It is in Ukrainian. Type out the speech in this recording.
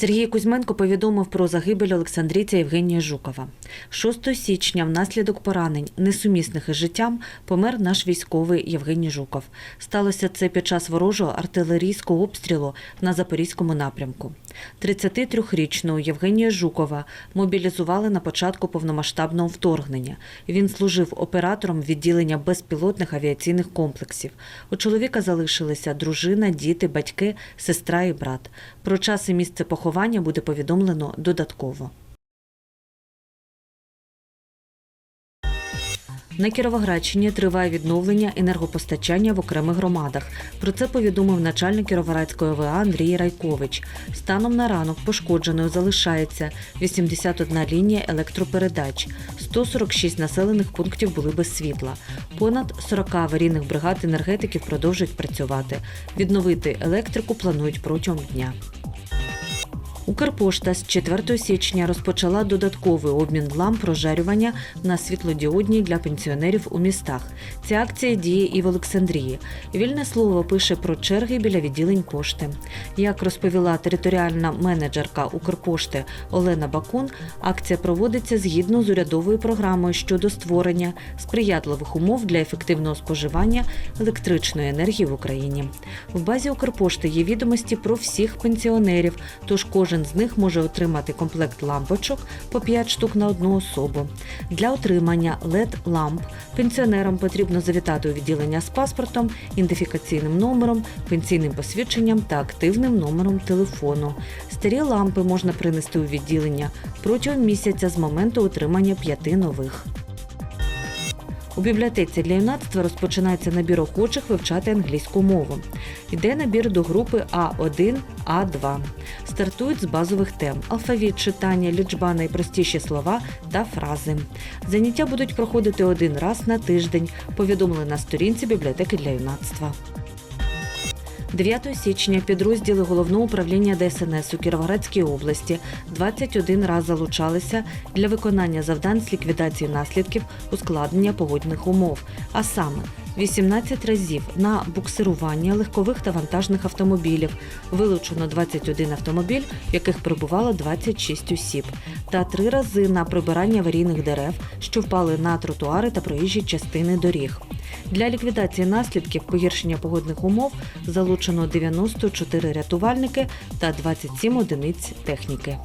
Сергій Кузьменко повідомив про загибель Олександрійця Євгенія Жукова. 6 січня внаслідок поранень, несумісних із життям, помер наш військовий Євгеній Жуков. Сталося це під час ворожого артилерійського обстрілу на Запорізькому напрямку. 33-річного Євгенія Жукова мобілізували на початку повномасштабного вторгнення. Він служив оператором відділення безпілотних авіаційних комплексів. У чоловіка залишилися дружина, діти, батьки, сестра і брат. Про час і місце поховання буде повідомлено додатково. На Кіровоградщині триває відновлення енергопостачання в окремих громадах. Про це повідомив начальник Кіровоградської ОВА Андрій Райкович. Станом на ранок пошкодженою залишається 81 лінія електропередач. 146 населених пунктів були без світла. Понад 40 аварійних бригад енергетиків продовжують працювати. Відновити електрику планують протягом дня. Укрпошта з 4 січня розпочала додатковий обмін ламп прожарювання на світлодіодні для пенсіонерів у містах. Ця акція діє і в Олександрії. Вільне слово пише про черги біля відділень пошти. Як розповіла територіальна менеджерка Укрпошти Олена Бакун, акція проводиться згідно з урядовою програмою щодо створення сприятливих умов для ефективного споживання електричної енергії в Україні. В базі Укрпошти є відомості про всіх пенсіонерів, тож кожен з них може отримати комплект лампочок по 5 штук на одну особу. Для отримання led ламп пенсіонерам потрібно завітати у відділення з паспортом, ідентифікаційним номером, пенсійним посвідченням та активним номером телефону. Старі лампи можна принести у відділення протягом місяця з моменту отримання п'яти нових. У бібліотеці для юнацтва розпочинається набір охочих вивчати англійську мову. Йде набір до групи А1, А2. Стартують з базових тем: алфавіт, читання, лічба, найпростіші слова та фрази. Заняття будуть проходити один раз на тиждень. Повідомили на сторінці бібліотеки для юнацтва. 9 січня підрозділи головного управління ДСНС у Кіровоградській області 21 раз залучалися для виконання завдань з ліквідації наслідків ускладнення погодних умов, а саме 18 разів на буксирування легкових та вантажних автомобілів, вилучено 21 автомобіль, в яких перебувало 26 осіб, та три рази на прибирання аварійних дерев, що впали на тротуари та проїжджі частини доріг. Для ліквідації наслідків погіршення погодних умов залучено 94 рятувальники та 27 одиниць техніки.